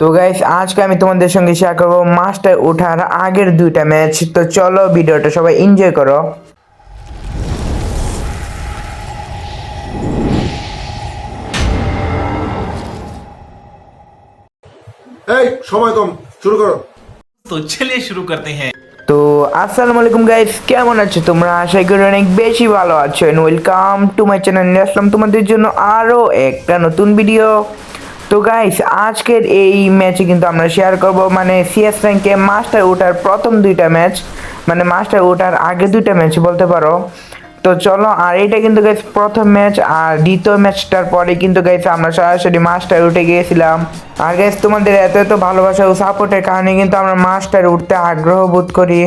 তো গাইস আজকে আমি তোমাদের সঙ্গে শেয়ার করব মাস্টার ওঠার আগের দুইটা ম্যাচ তো চলো ভিডিওটা সবাই এনজয় করো। এই সময় কম শুরু করো। তো শুরু করতে হ্যাঁ। তো আসসালামু আলাইকুম গাইস কেমন আছো তোমরা? আশা করি অনেক বেশি ভালো আছো। And welcome to my channel আসলাম তোমাদের জন্য আরও একটা নতুন ভিডিও তো গাইস আজকের এই ম্যাচে কিন্তু আমরা শেয়ার করব। মানে সিএস র্যাঙ্কে মাস্টার ওঠার প্রথম দুইটা ম্যাচ মানে মাস্টার ওঠার আগে দুইটা ম্যাচ বলতে পারো। তো চলো, আর এটা কিন্তু গাইস প্রথম ম্যাচ আর দ্বিতীয় ম্যাচটার পরে কিন্তু গাইস আমরা সরাসরি মাস্টার উঠে গিয়েছিলাম। আর গাইস তোমাদের এত এত ভালোবাসা ও সাপোর্টের কারণে কিন্তু আমরা মাস্টার উঠতে আগ্রহ বোধ করি।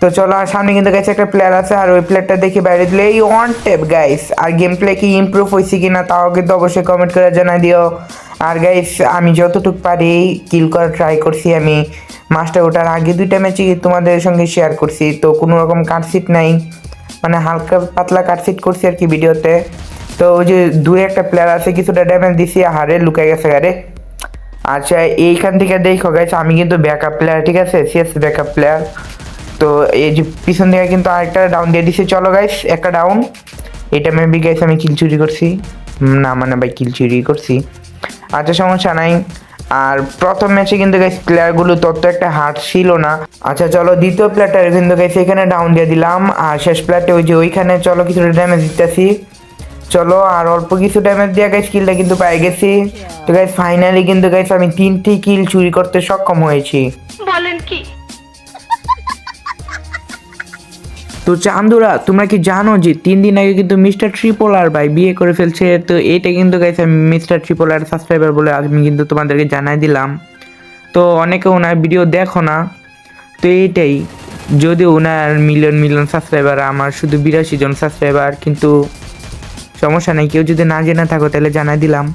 তো চলো, আর সামনে কিন্তু গেছে একটা প্লেয়ার আছে, আর ওই প্লেয়ারটা দেখে বাইরে দিলে, এই ওয়ান টেপ গাইস আর গেম প্লে কি ইমপ্রুভ হয়েছে কিনা, তাও কিন্তু অবশ্যই কমেন্ট করে জানাই দিও। আর গাইস আমি যতটুকু পারি কিল করার ট্রাই করছি, আমি মাস্টার ওঠার আগে দুইটা ম্যাচে তোমাদের সঙ্গে শেয়ার করছি, তো কোনো রকম কাটসিট নাই। মানে হালকা পাতলা কাটসিট করছি আর কি ভিডিওতে। তো ওই যে দূরে একটা প্লেয়ার আছে, কিছুটা ড্যামেজ দিছি হারে লুকাই গেছে গারে আচ্ছা এইখান থেকে দেখো গাইছে আমি কিন্তু ব্যাকআপ প্লেয়ার ঠিক আছে? সিএস ব্যাকআপ প্লেয়ার তো এই যে পিছন থেকে কিন্তু আরেকটা ডাউন দিয়ে দিছে। চলো গাইস একটা ডাউন এটা মেবি গাইস আমি কিল চুরি করছি। না মানে ভাই কিল চুরি করছি। আচ্ছা সমস্যা নাই। আর প্রথম ম্যাচে কিন্তু গাইস প্লেয়ারগুলো তত একটা হার্ড ছিল না। আচ্ছা চলো দ্বিতীয় প্লেয়ারটা কিন্তু গাইস এখানে ডাউন দিয়ে দিলাম। আর শেষ প্লেয়ারটা ওই যে ওইখানে, চলো কিছুটা ড্যামেজ দিতেছি। চলো, আর অল্প কিছু ড্যামেজ দিয়ে গাইস কিলটা কিন্তু পেয়ে গেছি। তো গাইস ফাইনালি কিন্তু গাইস আমি তিনটি কিল চুরি করতে সক্ষম হয়েছি। বলেন কি? তো চান্দুরা, তোমরা কি জানো যে তিন দিন আগে কিন্তু মিস্টার ট্রিপোলার ভাই বিয়ে করে ফেলছে? তো এটা কিন্তু গাইছে মিস্টার ট্রিপোলার সাবস্ক্রাইবার বলে আমি কিন্তু তোমাদেরকে জানাই দিলাম। তো অনেকে ওনার ভিডিও দেখো না। তো এইটাই যদি ওনার মিলিয়ন মিলিয়ন সাবস্ক্রাইবার আমার শুধু বিরাশি জন সাবস্ক্রাইবার কিন্তু সমস্যা নেই, কেউ যদি না জেনে থাকো তাহলে জানাই দিলাম।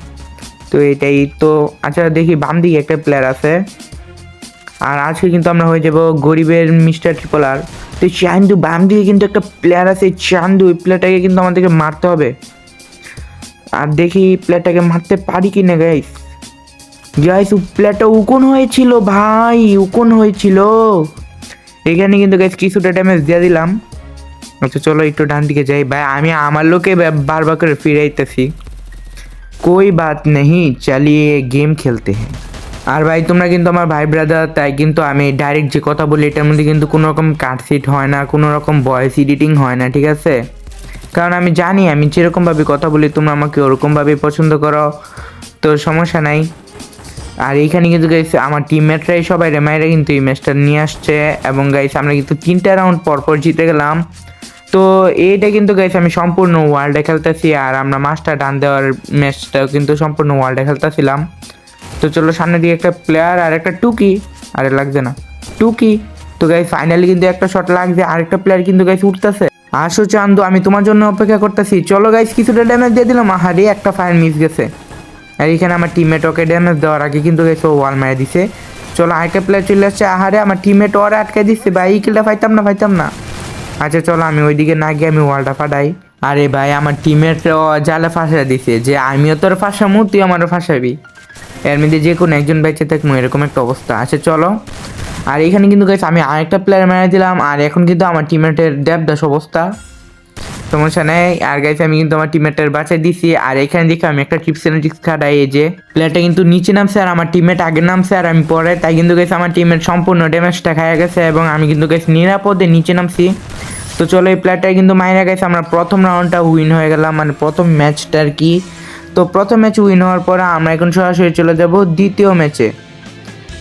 তো এটাই তো আচ্ছা দেখি বাম দিকে একটা প্লেয়ার আছে। আর আজকে কিন্তু আমরা হয়ে যাব গরিবের মিস্টার ট্রিপলার তো চান্দু বাম দিকে কিন্তু একটা প্লেয়ার আছে চান্দু ওই প্লেয়ারটাকে কিন্তু আমাদেরকে মারতে হবে আর দেখি প্লেয়ারটাকে মারতে পারি কি না গাইস গাইস প্লেয়ারটা উকন হয়েছিল ভাই উকন হয়েছিল এখানে কিন্তু গাইস কিছুটা ড্যামেজ দিয়ে দিলাম আচ্ছা চলো একটু ডান দিকে যাই ভাই আমি আমার লোকে বা- বারবার করে ফিরাইতেছি कोई बात नहीं चलिए गेम खेलते हैं আর ভাই, তোমরা কিন্তু আমার ভাই ব্রাদার তাই কিন্তু আমি ডাইরেক্ট যে কথা বলি, এটার মধ্যে কিন্তু কোনো রকম কাটসিট হয় না, কোনো রকম ভয়েস এডিটিং হয় না, ঠিক আছে? কারণ আমি জানি, আমি যেরকমভাবে কথা বলি, তোমরা আমাকে ওরকমভাবে পছন্দ করো, তো সমস্যা নাই। আর এইখানে কিন্তু গাইস আমার টিমমেটরাই সবাই রেমাইরা কিন্তু এই ম্যাচটা নিয়ে আসছে, এবং গাইস আমরা কিন্তু তিনটা রাউন্ড পরপর জিতে গেলাম। তো এইটা কিন্তু গাইস আমি সম্পূর্ণ ওয়ার্ল্ডে খেলতেছি, আর আমরা মাস্টার ডান দেওয়ার ম্যাচটাও কিন্তু সম্পূর্ণ ওয়ার্ল্ডে খেলতেছিলাম। তো চলো সামনে দিয়ে একটা প্লেয়ার আর একটা টুকি। আরে, লাগছে না। টুকি? তো গাই ফাইনালি কিন্তু একটা শট লাগছে। আরেকটা প্লেয়ার কিন্তু গাইস উঠতেছে। আসো চান্দু, আমি তোমার জন্য অপেক্ষা করতেছি। চলো গাইস কিছুটা ড্যামেজ দিয়ে দিলাম। আহারে, একটা ফায়ার মিস গেছে। আর এখানে আমার টিমমেট ওকে ড্যামেজ দেওয়ার আগে কিন্তু গেছে ওয়াল মারে দিছে। চলো আরেকটা প্লেয়ার চলে আসছে। আহারে, আমার টিমমেট ওরা আটকে দিচ্ছে। ভাই, এই কিলটা পাইতাম না পাইতাম না। আচ্ছা চলো আমি ওইদিকে না গিয়ে আমি ওয়ালটা ফাটাই। আরে ভাই, আমার টিমমেট জালে ফাঁসা দিছে যে, আমিও তোর ফাঁসামু, তুই আমারও ফাঁসাবি। এর মধ্যে যে কোনো একজন বেঁচে থাকব, এরকম একটা অবস্থা। আছে চলো। আর এখানে কিন্তু গাইছে আমি আরেকটা প্লেয়ার মেরে দিলাম, আর এখন কিন্তু আমার টিমমেটের দেবদাস অবস্থা। সমস্যা নেই আর গাইছে আমি কিন্তু আমার টিমমেটের বাঁচাই দিছি, আর এখানে দেখে, আমি একটা টিপস এন্ড ট্রিক্স খাটাই, এই যে প্লেয়ারটা কিন্তু নিচে নামছে, আর আমার টিমমেট আগে নামছে, আর আমি পরে, তাই কিন্তু গেছে আমার টিমমেট সম্পূর্ণ ড্যামেজটা খাইয়া গেছে, এবং আমি কিন্তু গেছি নিরাপদে নিচে নামছি। তো চলো, এই প্লেয়ারটা কিন্তু মাইরা গেছে আমরা প্রথম রাউন্ডটা উইন হয়ে গেলাম মানে প্রথম ম্যাচটা আর কি। তো প্রথম ম্যাচ উইন হওয়ার পর আমরা এখন সরাসরি চলে যাব দ্বিতীয় ম্যাচে।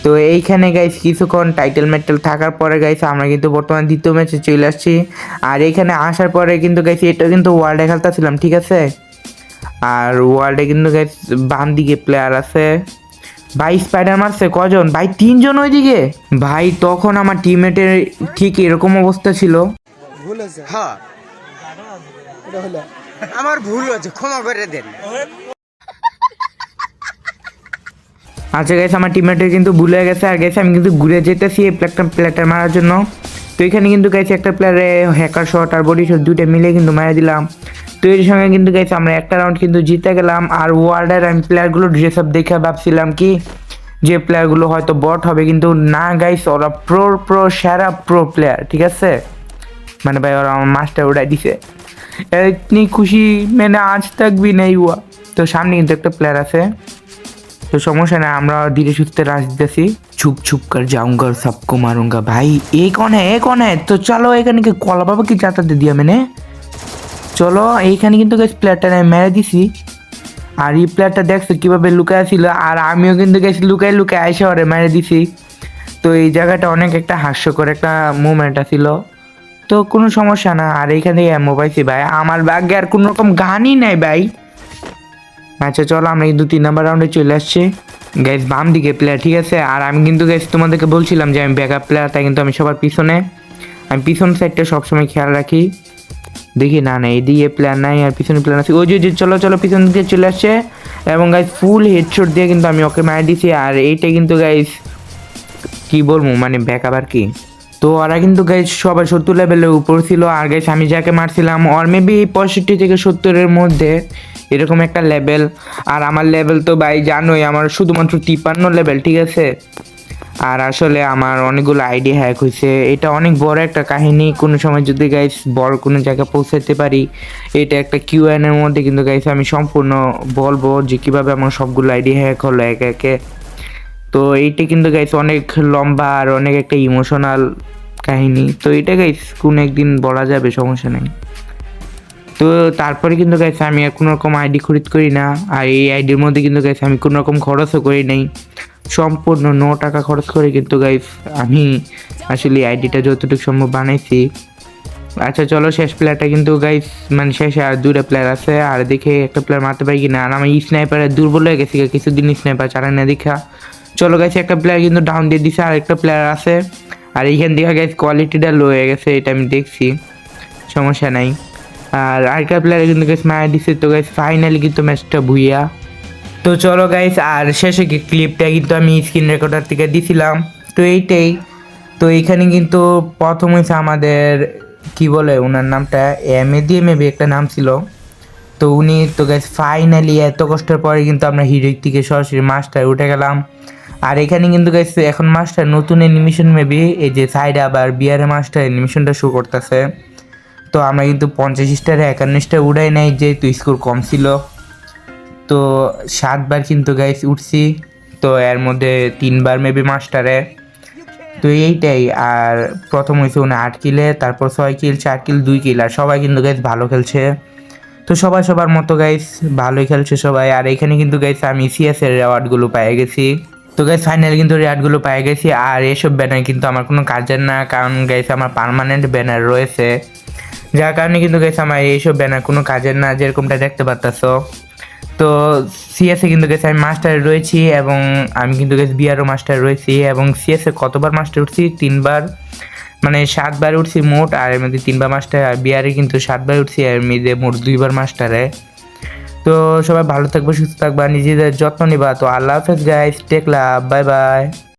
তো এইখানে গাইস কিছুক্ষণ টাইটেল মেটেল থাকার পরে গাইছে আমরা কিন্তু বর্তমানে দ্বিতীয় ম্যাচে চলে আসছি। আর এখানে আসার পরে কিন্তু গাইছে এটা কিন্তু ওয়ার্ল্ডে খেলতেছিলাম, ঠিক আছে? আর ওয়ার্ল্ডে কিন্তু গাইস বাম দিকে প্লেয়ার আছে। ভাই স্পাইডার মারছে, কজন? ভাই তিনজন ওইদিকে। ভাই তখন আমার টিমমেটের ঠিক এরকম অবস্থা ছিল। হ্যাঁ। আমার ভুল হয়েছে, ক্ষমা করে দেন। আচ্ছা গেছে আমার টিমমেটের কিন্তু ভুলে গেছে। আর গেছে আমি কিন্তু ঘুরে যেতেছি এই প্লেটটা প্লেটার মারার জন্য। তো এখানে কিন্তু গেছে একটা প্লেয়ারে হ্যাকার শট আর বডি শট দুইটা মিলে কিন্তু মারা দিলাম। তো এর সঙ্গে কিন্তু গেছে আমরা একটা রাউন্ড কিন্তু জিতে গেলাম। আর ওয়ার্ল্ডের আমি প্লেয়ারগুলো ড্রেস আপ দেখে ভাবছিলাম কি, যে প্লেয়ারগুলো হয়তো বট হবে। কিন্তু না গাইস ওরা প্রো প্রো সেরা প্রো প্লেয়ার ঠিক আছে? মানে ভাই, ওরা আমার মাস্টার উড়াই দিছে। এতনি খুশি মানে আজ তক ভি নেই হুয়া তো সামনে কিন্তু একটা প্লেয়ার আছে তো সমস্যা নাই আমরা ধীরে সুস্থে রাজ দিতেছি छुप छुप कर जाऊंगा और सबको मारूंगा भाई ये कौन है ये कौन है तो चलो এখানে কি কলা বাবা কি যাতা দিয়ে দিয়া मैंने চলো এইখানে কিন্তু গাইস প্লেয়ারটা আমি মেরে দিছি আর এই প্লেয়ারটা দেখছো কিভাবে লুকায় ছিল আর আমিও কিন্তু গেছি লুকায় লুকায় আইসা ওরে মেরে দিছি তো এই জায়গাটা অনেক একটা হাস্যকর একটা মুভমেন্ট ছিল তো কোনো সমস্যা না। আর এইখান থেকে এমও পাইছি ভাই। আমার ভাগ্যে আর কোনো রকম গানই নাই ভাই। আচ্ছা চলো আমরা কিন্তু তিন নাম্বার রাউন্ডে চলে আসছি। গ্যাস বাম দিকে প্লেয়ার ঠিক আছে? আর আমি কিন্তু গ্যাস তোমাদেরকে বলছিলাম যে আমি ব্যাকআপ প্লেয়ার তাই কিন্তু আমি সবার পিছনে। আমি পিছন সাইডটা সবসময় খেয়াল রাখি। দেখি, না না, এদিকে প্লেয়ার নাই, আর পিছনে প্ল্যান আছে। ওই যে চলো চলো, পিছন দিকে চলে আসছে। এবং গাইস ফুল হেডশট দিয়ে কিন্তু আমি ওকে মার দিছি আর এইটা কিন্তু গাইস কি বলব মানে ব্যাকআপ আর কি। তো ওরা কিন্তু গাইস সবাই সত্তর লেভেলের উপর ছিল। আর গাইস আমি যাকে মারছিলাম ওর মেবি পঁয়ষট্টি থেকে সত্তরের মধ্যে এরকম একটা লেভেল আর আমার লেভেল তো ভাই জানোই, আমার শুধুমাত্র তিপ্পান্ন লেভেল ঠিক আছে? আর আসলে আমার অনেকগুলো আইডিয়া হ্যাক হয়েছে। এটা অনেক বড় একটা কাহিনী। কোনো সময় যদি গাইস বড় কোনো জায়গায় পৌঁছাতে পারি, এটা একটা কিউ এর মধ্যে কিন্তু গাইস আমি সম্পূর্ণ বলব যে কীভাবে আমার সবগুলো আইডিয়া হ্যাক হলো একে একে। তো এইটা কিন্তু গাইস অনেক লম্বা আর অনেক একটা ইমোশনাল কাহিনী। তো এটা গাইস কোন একদিন বলা যাবে, সমস্যা নেই। তো তারপরে কিন্তু গাইস আমি আর কোনো রকম আইডি খরিদ করি না। আর এই আইডির মধ্যে কিন্তু গাইস আমি কোনো রকম খরচও করি নাই। সম্পূর্ণ ন টাকা খরচ করে কিন্তু গাইস আমি আসলে আইডিটা যতটুকু সম্ভব বানাইছি। আচ্ছা চলো শেষ প্লেয়ারটা কিন্তু গাইস মানে শেষে আর দুটা প্লেয়ার আছে। আর দেখে একটা প্লেয়ার মারতে পারি কিনা। আর আমার স্নাইপারে দুর্বল হয়ে গেছে কিছুদিন স্নাইপার চালায় না দেখা। চলো গেছে একটা প্লেয়ার কিন্তু ডাউন দিয়ে দিছে আর একটা প্লেয়ার আছে। আর এইখান থেকে গাইস কোয়ালিটিটা লো হয়ে গেছে, এটা আমি দেখছি। সমস্যা নাই। আর আরেকটা প্লেয়ারে কিন্তু গাইস মায়া দিছে। তো গেছে ফাইনালি কিন্তু ম্যাচটা ভুইয়া। তো চলো গাইস আর শেষে ক্লিপটা কিন্তু আমি স্ক্রিন রেকর্ডার থেকে দিছিলাম। তো এইটাই। তো এইখানে কিন্তু প্রথম হয়েছে আমাদের, কি বলে ওনার নামটা? এম এ দিয়ে মেবি একটা নাম ছিল। তো উনি তো গাইস ফাইনালি এত কষ্টের পরে কিন্তু আমরা হিরোইক থেকে সরাসরি মাস্টার উঠে গেলাম। আর এখানে কিন্তু গাইস এখন মাস্টার নতুন অ্যানিমেশন মেবি এই যে সাইড আবার বিয়ারে মাস্টার অ্যানিমেশনটা শো করতেছে। তো আমরা কিন্তু পঞ্চাশ স্টারে একান্ন স্টার উড়াই নাই, যেহেতু স্কোর কম ছিল। তো সাতবার কিন্তু গাইস উঠছি, তো এর মধ্যে তিনবার মেবি মাস্টারে তো এইটাই, আর প্রথম হয়েছে উনি আট কিলে তারপর ছয় কিল চার কিল দুই কিল আর সবাই কিন্তু গাইস ভালো খেলছে। তো সবাই সবার মতো গাইস ভালোই খেলছে সবাই। আর এখানে কিন্তু গাইস আমি সিএস অ্যাওয়ার্ডগুলো পেয়ে গেছি। তো গাইস ফাইনালি কিন্তু রেওয়ার্ডগুলো পেয়ে গেছি। আর এসব ব্যানার কিন্তু আমার কোনো কাজের না, কারণ গাইস আমার পার্মানেন্ট ব্যানার রয়েছে। যার কারণে কিন্তু গেছে আমার এইসব ব্যানার কোনো কাজের না, যেরকমটা দেখতে পারতাছো। তো সিএসএ কিন্তু গেছে আমি মাস্টার রয়েছি এবং আমি কিন্তু গেছি বিআরও মাস্টার রয়েছি এবং সিএসএ কতবার মাস্টার উঠছি? তিনবার। মানে সাতবার উঠছি মোট, আর এর মধ্যে তিনবার মাস্টার আর বিআরে কিন্তু সাতবার উঠছি, আর এর মোট দুইবার মাস্টারে তো সবাই ভালো থাকবে, সুস্থ থাকবা নিজেদের যত্ন নিবা। তো আল্লাহ হাফেজ গাইস টেকলা বাই বাই